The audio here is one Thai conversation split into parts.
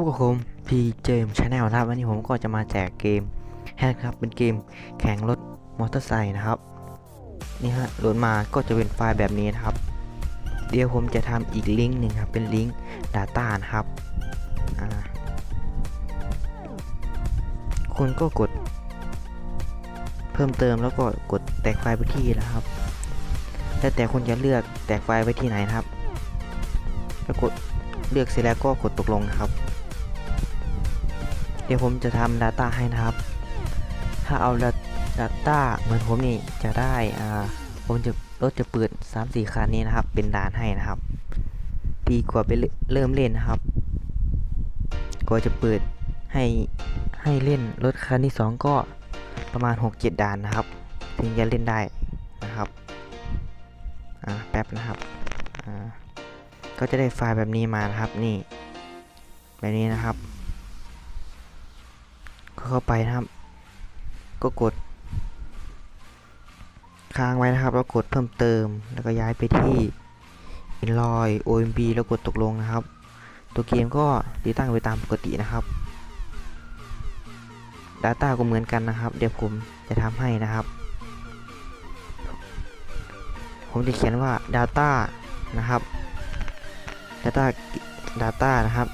บกับผมพีเจมชาแนลครับวันนี้ผมก็จะมาแจกเกมแฮกครับ เป็นเกมแข่งรถมอเตอร์ไซค์นะครับ นี่ฮะโหลดมาก็จะเป็นไฟล์แบบนี้นะครับ เดี๋ยวผมจะทำอีกลิงก์หนึ่งครับ เป็นลิงก์ Data นะครับ คุณก็กด เพิ่มเติมแล้วก็กดแตกไฟล์ไปที่นะครับแล้วแต่คุณจะเลือกแตกไฟล์ไว้ที่ไหนนะครับ แล้วกดเลือกเสร็จแล้วก็กดตกลงครับ ดี๋ยวผมจะทำ Data ให้นะครับ ถ้าเอา Data เหมือนผมนี่จะได้อ่าผมจะรถจะเปิด3-4คันนี้นะครับ เป็นด่านให้นะครับดีกว่าไปเริ่มเริ่มเล่นนะครับก็จะเปิดให้ให้เล่นรถคันที่ 2 ก็ประมาณ 6-7ด่านนะครับ ถึงจะเล่นได้นะครับอ่าแป๊บนะครับอ่าก็จะได้ไฟล์แบบนี้มานะครับนี่แบบนี้นะครับ ก็เข้าไปนะครับ ก็กด ค้างไว้นะครับแล้วกดเพิ่มเติม แล้วก็ย้ายไปที่ Android OMB แล้วกดตกลงนะครับ ตัวเกมก็ติดตั้งไปตามปกตินะครับ Data ก็เหมือนกันนะครับ เดี๋ยวผมจะทำให้นะครับ ผมจะเขียนว่า Data นะครับ Data Data นะครับ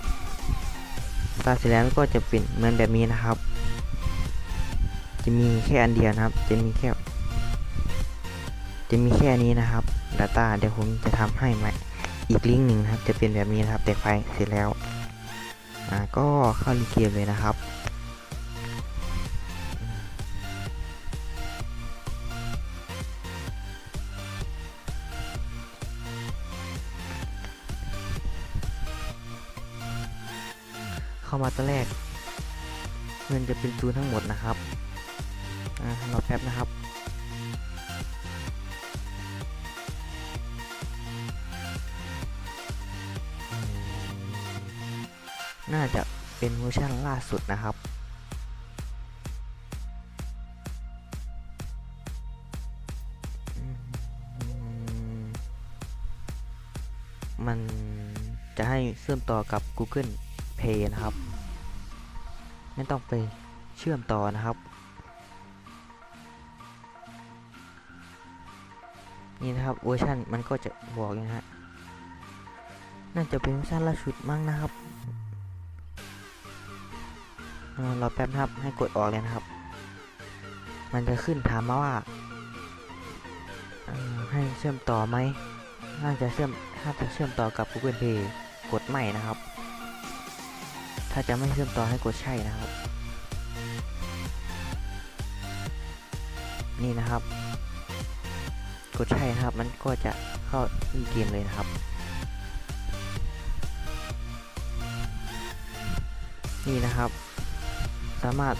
Data เสร็จแล้วก็จะเป็นเหมือนแบบนี้นะครับ จะมีแค่อันเดียวนะครับ จะมีแค่ จะมีแค่นี้นะครับ Data เดี๋ยวผมจะทำให้ใหม่อีกลิงก์หนึ่งนะครับ จะเป็นแบบนี้นะครับ แต่ไฟเสร็จแล้วอ่าก็เข้ารีเกมเลยนะครับเข้ามาตอนแรก เงินจะเป็นศูนทั้งหมดนะครับ อ่ารอแป๊บนะครับน่าจะเป็นเวอร์ชันล่าสุดนะครับ มันจะให้เชื่อมต่อกับ Google Play นะครับ ไม่ต้องไปเชื่อมต่อนะครับ นี่นะครับเวอร์ชันมันก็จะบอกนะฮะน่าจะเป็นเวอร์ชันล่าสุดมั้งนะครับเรอแป๊บนะครับให้กดออกเลยนะครับ มันจะขึ้นถามมาว่าให้เชื่อมต่อไหมน่าจะเชื่อมถ้าจะเชื่อมต่อกับ Google Play กดไม่นะครับ ถ้าจะไม่เชื่อมต่อให้กดใช่นะครับ นี่นะครับ กดใช่นะครับ มันก็จะเข้าเกมเลยนะครับ นี่นะครับ สามารถ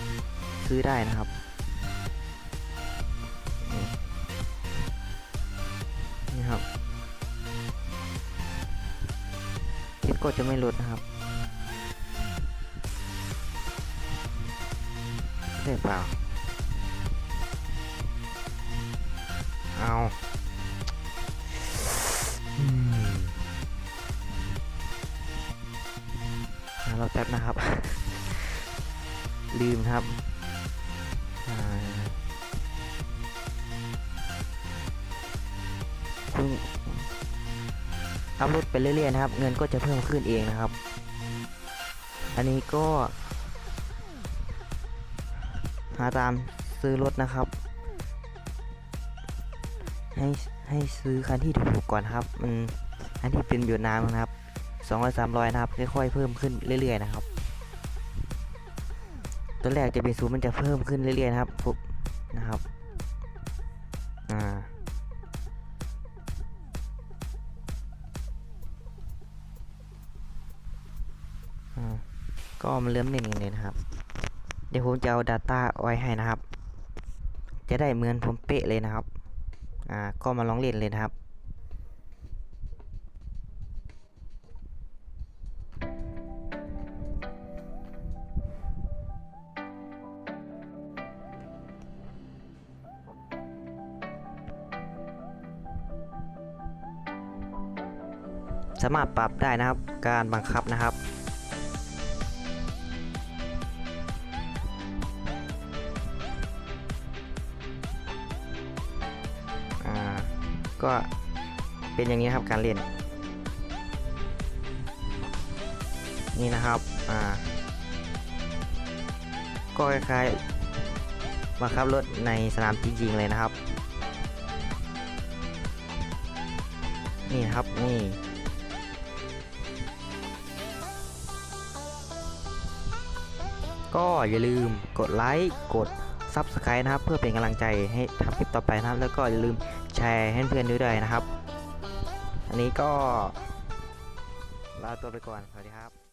ซื้อได้นะครับนี่ครับคิดก็จะไม่ลดนะครับใช่เปล่าเอา อะรอแป๊บนะครับ ลืมครับคุณอัพโหลดไปเรื่อยๆนะครับ เงินก็จะเพิ่มขึ้นเองนะครับ อันนี้ก็ หาตามซื้อรถนะครับ ให้ให้ซื้อคันที่ถูกๆก่อนครับ มันอันที่เป็นอยู่นานนะครับ สองร้อยสามร้อยนะครับค่อยๆเพิ่มขึ้นเรื่อยๆนะครับ ตัวแรกจะเป็นศูนย์มันจะเพิ่มขึ้นเรื่อยๆนะครับปุ๊บนะครับอ่าก็มันเริ่มเล่นกันเลยนะครับ เดี๋ยวผมจะเอา Data ไว้ให้นะครับ จะได้เหมือนผมเป๊ะเลยนะครับ อ่า ก็มาลองเล่นเลยนะครับ สามารถปรับได้นะครับ การบังคับนะครับ ก็เป็นอย่างนี้ครับการเล่น นี่นะครับอ่าก็คล้ายๆบังคับรถในสนามจริงๆเลยนะครับ นี่ครับนี่ ก็อย่าลืมกดไลค์กด Subscribe นะครับ เพื่อเป็นกำลังใจให้ทำคลิปต่อไปนะครับ แล้วก็อย่าลืมแชร์ให้เพื่อนด้วยนะครับ อันนี้ก็ลาตัวไปก่อน สวัสดีครับ